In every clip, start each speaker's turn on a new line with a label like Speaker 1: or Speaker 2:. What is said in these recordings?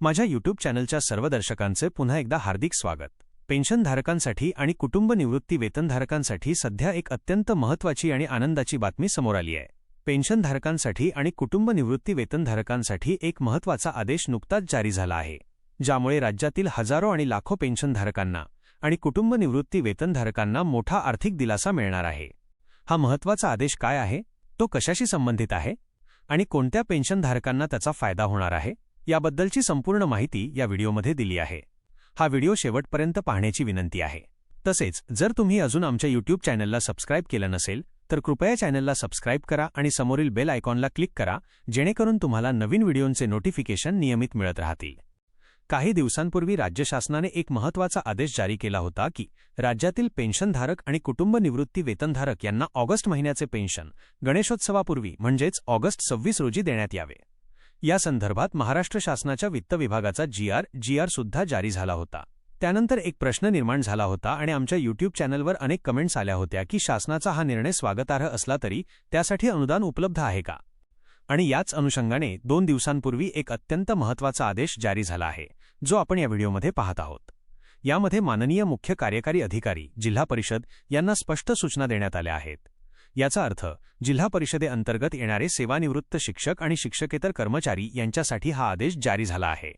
Speaker 1: माझ्या यूट्यूब चॅनलच्या सर्व दर्शकांचे पुन्हा एकदा हार्दिक स्वागत. पेन्शनधारकांसाठी आणि कुटुंब निवृत्ती वेतनधारकांसाठी सध्या एक अत्यंत महत्त्वाची आणि आनंदाची बातमी समोर आली आहे. पेन्शनधारकांसाठी आणि कुटुंब निवृत्ती वेतनधारकांसाठी एक महत्त्वाचा आदेश नुकताच जारी झाला आहे ज्यामुळे राज्यातील हजारो आणि लाखो पेन्शनधारकांना आणि कुटुंब निवृत्ती वेतनधारकांना मोठा आर्थिक दिलासा मिळणार आहे. हा महत्त्वाचा आदेश काय आहे? तो कशाशी संबंधित आहे? आणि कोणत्या पेन्शनधारकांना त्याचा फायदा होणार आहे? याबद्दलची संपूर्ण माहिती या व्हिडिओमध्ये दिली आहे. हा व्हिडिओ शेवटपर्यंत पाहण्याची विनंती आहे. तसेच जर तुम्ही अजून आमच्या यूट्यूब चॅनलला सबस्क्राईब केलं नसेल तर कृपया चॅनलला सबस्क्राईब करा आणि समोरील बेल आयकॉनला क्लिक करा जेणेकरून तुम्हाला नवीन व्हिडिओंचे नोटिफिकेशन नियमित मिळत राहतील. काही दिवसांपूर्वी राज्य शासनाने एक महत्त्वाचा आदेश जारी केला होता की राज्यातील पेन्शनधारक आणि कुटुंब निवृत्ती वेतनधारक यांना ऑगस्ट महिन्याचे पेन्शन गणेशोत्सवापूर्वी म्हणजेच ऑगस्ट सव्वीस रोजी देण्यात यावे. या संदर्भात महाराष्ट्र शासनाच्या वित्त विभागाचा जीआर जीआर सुद्धा जारी झाला होता. त्यानंतर एक प्रश्न निर्माण झाला होता आणि आमच्या यूट्यूब चॅनलवर अनेक कमेंट्स आल्या होत्या की शासनाचा हा निर्णय स्वागतार्ह असला तरी त्यासाठी अनुदान उपलब्ध आहे का? आणि याच अनुषंगाने दोन दिवसांपूर्वी एक अत्यंत महत्त्वाचा आदेश जारी झाला आहे जो आपण या व्हिडिओमध्ये पाहत आहोत. यामध्ये माननीय मुख्य कार्यकारी अधिकारी जिल्हा परिषद यांना स्पष्ट सूचना देण्यात आल्या आहेत. याचा अर्थ जिल्हा परिषदेअंतर्गत येणारे सेवानिवृत्त शिक्षक आणि शिक्षकेतर कर्मचारी यांच्यासाठी हा आदेश जारी झाला आहे.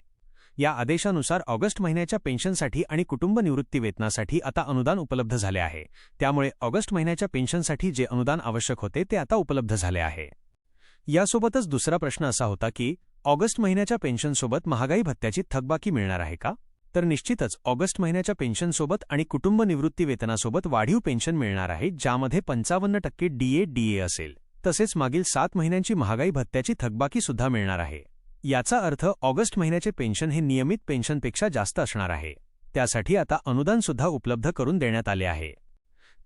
Speaker 1: या आदेशानुसार ऑगस्ट महिन्याच्या पेन्शनसाठी आणि कुटुंब निवृत्ती वेतनासाठी आता अनुदान उपलब्ध झाले आहे. त्यामुळे ऑगस्ट महिन्याच्या पेन्शनसाठी जे अनुदान आवश्यक होते ते आता उपलब्ध झाले आहे. यासोबतच दुसरा प्रश्न असा होता की ऑगस्ट महिन्याच्या पेन्शनसोबत महागाई भत्त्याची थकबाकी मिळणार आहे का? तर निश्चितच ऑगस्ट महिन्याच्या पेन्शनसोबत आणि कुटुंब निवृत्ती वेतनासोबत वाढीव पेन्शन मिळणार आहे ज्यामध्ये पंचावन्न टक्के डीए डीए असेल. तसेच मागील सात महिन्यांची महागाई भत्त्याची थकबाकी सुद्धा मिळणार आहे. याचा अर्थ ऑगस्ट महिन्याचे पेन्शन हे नियमित पेन्शनपेक्षा जास्त असणार आहे. त्यासाठी आता अनुदानसुद्धा उपलब्ध करून देण्यात आले आहे.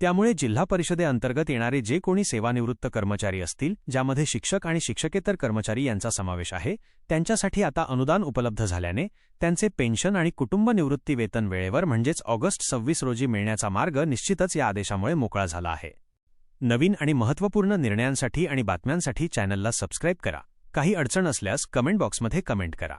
Speaker 1: त्यामुळे जिल्हा परिषदेअंतर्गत येणारे जे कोणी सेवानिवृत्त कर्मचारी असतील ज्यामध्ये शिक्षक आणि शिक्षकेतर कर्मचारी यांचा समावेश आहे त्यांच्यासाठी आता अनुदान उपलब्ध झाल्याने त्यांचे पेन्शन आणि कुटुंब निवृत्ती वेतन वेळेवर म्हणजेच ऑगस्ट सव्वीस रोजी मिळण्याचा मार्ग निश्चितच या आदेशामुळे मोकळा झाला आहे. नवीन आणि महत्त्वपूर्ण निर्णयांसाठी आणि बातम्यांसाठी चॅनलला सबस्क्राईब करा. काही अडचण असल्यास कमेंट बॉक्समध्ये कमेंट करा.